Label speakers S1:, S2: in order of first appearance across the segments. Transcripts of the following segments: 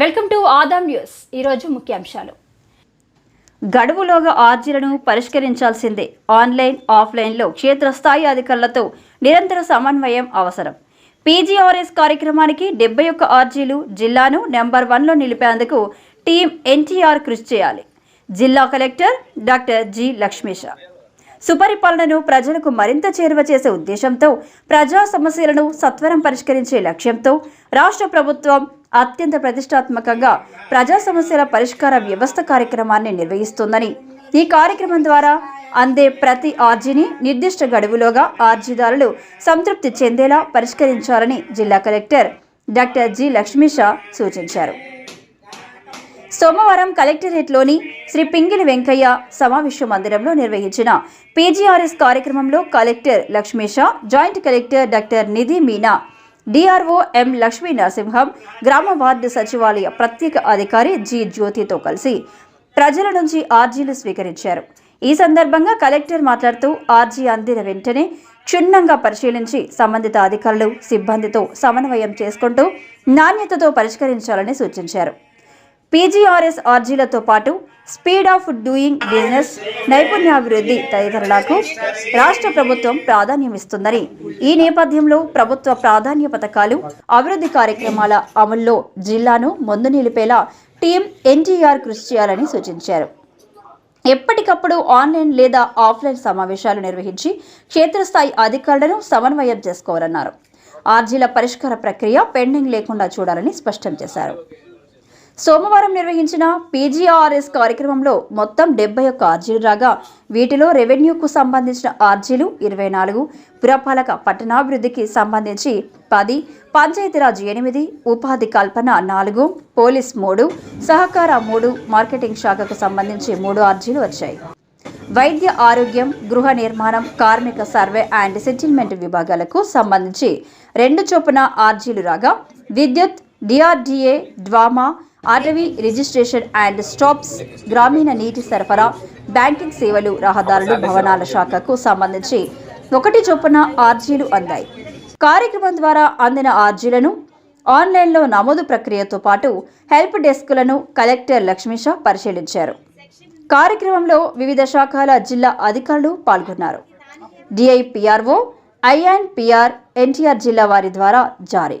S1: Welcome to Adam news. ఈరోజు ముఖ్యాంశాలు.
S2: గడువులోగా ఆర్జీలను పరిష్కరించాల్సిందే. ఆన్లైన్ ఆఫ్లైన్లో క్షేత్రస్థాయి అధికారులతో నిరంతర సమన్వయం అవసరం. పీజీఆర్ఎస్ కార్యక్రమానికి డెబ్బై ఒక్క ఆర్జీలు జిల్లాను నెంబర్ వన్లో నిలిపేందుకు టీం ఎన్టీఆర్ కృషి చేయాలి. జిల్లా కలెక్టర్ డాక్టర్ జి లక్ష్మీష సుపరిపాలనను ప్రజలకు మరింత చేరువ చేసే ఉద్దేశంతో ప్రజా సమస్యలను సత్వరం పరిష్కరించే లక్ష్యంతో రాష్ట్ర ప్రభుత్వం అత్యంత ప్రతిష్టాత్మకంగా ప్రజా సమస్యల పరిష్కార వ్యవస్థ కార్యక్రమాన్ని నిర్వహిస్తోందని. ఈ కార్యక్రమం ద్వారా అందే ప్రతి ఆర్జీని నిర్దిష్ట గడువులోగా ఆర్జీదారులు సంతృప్తి చెందేలా పరిష్కరించాలని జిల్లా కలెక్టర్ డాక్టర్ జి లక్ష్మీష సూచించారు. సోమవారం కలెక్టరేట్లోని శ్రీ పింగిలి వెంకయ్య సమావేశ మందిరంలో నిర్వహించిన పీజీఆర్ఎస్ కార్యక్రమంలో collector Lakshmisha joint collector doctor Nidhi Meena DRO M Lakshmi Narasimham గ్రామ వార్డు సచివాలయ ప్రత్యేక అధికారి జి జ్యోతితో కలిసి ప్రజల నుంచి ఆర్జీలు స్వీకరించారు. ఈ సందర్భంగా కలెక్టర్ మాట్లాడుతూ ఆర్జీ అందిన వెంటనే క్షుణ్ణంగా పరిశీలించి సంబంధిత అధికారులు సిబ్బందితో సమన్వయం చేసుకుంటూ నాణ్యతతో పరిష్కరించాలని సూచించారు. పీజీఆర్ఎస్ ఆర్జీలతో పాటు స్పీడ్ ఆఫ్ డూయింగ్ బిజినెస్ నైపుణ్యాభివృద్ధి తదితరులకు రాష్ట్ర ప్రభుత్వం ప్రాధాన్యమిస్తుందని. ఈ నేపథ్యంలో ప్రభుత్వ ప్రాధాన్య పథకాలు అభివృద్ధి కార్యక్రమాల అమల్లో జిల్లాను ముందు నిలిపేలా టీం ఎన్టీఆర్ కృషి చేయాలని సూచించారు. ఎప్పటికప్పుడు ఆన్లైన్ లేదా ఆఫ్లైన్ సమావేశాలు నిర్వహించి క్షేత్రస్థాయి అధికారులను సమన్వయం చేసుకోవాలన్నారు. ఆర్జీల పరిష్కార ప్రక్రియ పెండింగ్ లేకుండా చూడాలని స్పష్టం చేశారు. సోమవారం నిర్వహించిన పీజీఆర్ఎస్ కార్యక్రమంలో మొత్తం డెబ్బై ఒక్క ఆర్జీలు రాగా వీటిలో రెవెన్యూకు సంబంధించిన ఆర్జీలు ఇరవై నాలుగు పురపాలక పట్టణాభివృద్ధికి సంబంధించి పది పంచాయతీరాజ్ ఎనిమిది ఉపాధి కల్పన నాలుగు పోలీస్ మూడు సహకార మూడు మార్కెటింగ్ శాఖకు సంబంధించి మూడు ఆర్జీలు వచ్చాయి. వైద్య ఆరోగ్యం గృహ నిర్మాణం కార్మిక సర్వే అండ్ సెటిల్మెంట్ విభాగాలకు సంబంధించి రెండు చొప్పున ఆర్జీలు రాగా విద్యుత్ డిఆర్డీఏ డ్వామా అటవీ రిజిస్ట్రేషన్ అండ్ స్టాప్స్ గ్రామీణ నీటి సరఫరా బ్యాంకింగ్ సేవలు రహదారులు భవనాల శాఖకు సంబంధించి ఒకటి చొప్పున ఆర్జీలు అందాయి. కార్యక్రమం ద్వారా అందిన ఆర్జీలను ఆన్లైన్లో నమోదు ప్రక్రియతో పాటు హెల్ప్ డెస్క్లను కలెక్టర్ లక్ష్మీషా పరిశీలించారు. కార్యక్రమంలో వివిధ శాఖల జిల్లా అధికారులు పాల్గొన్నారు. డిఐపిఆర్ఓ ఐఎన్పిఆర్ ఎన్టీఆర్ జిల్లా వారి ద్వారా జారీ.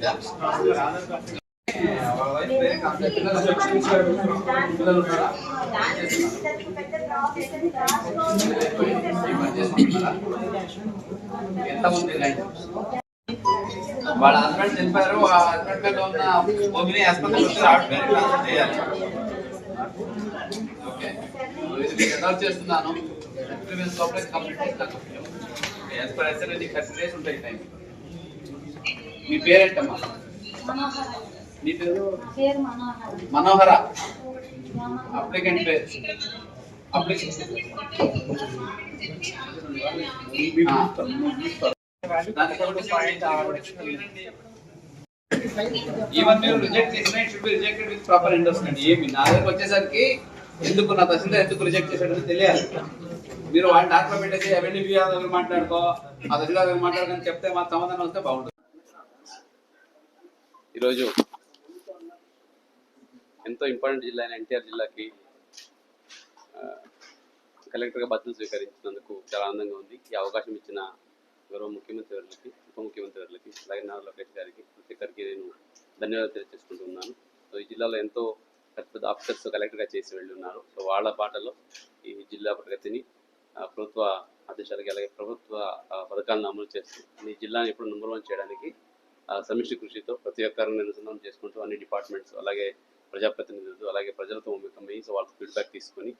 S3: గారు పంపిస్తారు అసలు చూసుకోవడానికి మార్కెట్ వాల్యూ ఎంత ఉంది చుట్టుపక్కల నుంచి వాటర్ తెచ్చుకుంటారు
S4: అది ఇప్పుడు మార్కెట్ వాల్యూ ఎవరు లెక్కలోకి తీసుకెళ్ళండి ఎక్కడ నేను ఒక ఆడపిల్ల నేను అవును ఆడపిల్ల ఎనిమిది సంవత్సరాల క్రితం నేను మార్కెట్ వాల్యూ
S5: వాళ్ళ హస్బెండ్ చనిపోయారు ఆ హస్బెండ్ మీద ఉన్న భూమిని ఆసుపత్రి వచ్చి ఆవిడ పేరు ట్రాన్స్ఫర్ చేయాలి ఓకే ఇది మీకు అడాప్ట్ చేస్తున్నాను ప్రీవియస్ కాంప్లెక్స్ కంప్లీట్ చేస్తాను యాజ్ పర్ ఎస్ఎల్ నీకు థర్టీ డేస్ ఉంటాయి టైం మీ పేరేంటమ్మా? మీ పేరు?
S4: మనోహర.
S5: అప్లికెంట్ పేరు. అప్లికెంట్ ఈవెన్ మీరు రిజెక్ట్ చేసిన it should be rejected with proper endorsement ఏమి? నా దగ్గరకు వచ్చేసరికి ఎందుకు నా తహసీల్దార్ ఎందుకు రిజెక్ట్ చేశాడని తెలియాలి. మీరు వాళ్ళ డాక్టర్ పెట్టేసి అవన్నీ దగ్గర మాట్లాడుకో ఆ తహసీల్దార్ దగ్గర మాట్లాడుకొని చెప్తే మా సమాధానం వస్తే బాగుంటుంది. ఈరోజు ఎంతో ఇంపార్టెంట్ జిల్లా అయిన ఎన్టీఆర్ జిల్లాకి కలెక్టర్గా బాధ్యతలు స్వీకరించినందుకు చాలా ఆనందంగా ఉంది. ఈ అవకాశం ఇచ్చిన గౌరవ ముఖ్యమంత్రి వారికి ఉప ముఖ్యమంత్రి వారికి అలాగే నారా లోకేష్ గారికి ప్రతి ఒక్కరికి నేను ధన్యవాదాలు తెలియజేసుకుంటున్నాను. సో ఈ జిల్లాలో ఎంతో పెద్ద పెద్ద ఆఫీసర్స్ కలెక్టర్గా చేసి వెళ్ళి ఉన్నారు సో వాళ్ళ బాటలో ఈ జిల్లా ప్రగతిని ప్రభుత్వ ఆదేశాలకి అలాగే ప్రభుత్వ పథకాలను అమలు చేస్తూ ఈ జిల్లాని ఎప్పుడు నెంబర్ వన్ చేయడానికి సమిష్టి కృషితో ప్రతి ఒక్కరిని అనుసంధానం చేసుకుంటూ అన్ని డిపార్ట్మెంట్స్ అలాగే ప్రజాప్రతినిధులు అలాగే ప్రజలతో మమేకమై సో వాళ్ళ ఫీడ్బ్యాక్ తీసుకొని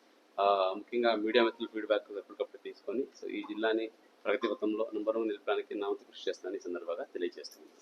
S5: ముఖ్యంగా మీడియా మిత్రుల ఫీడ్బ్యాక్ ఎప్పటికప్పుడు తీసుకొని సో ఈ జిల్లాని ప్రగతి పథంలో నెంబర్ వన్ నిలపడానికి నా కృషి చేస్తానని సందర్భంగా తెలియజేస్తున్నాను.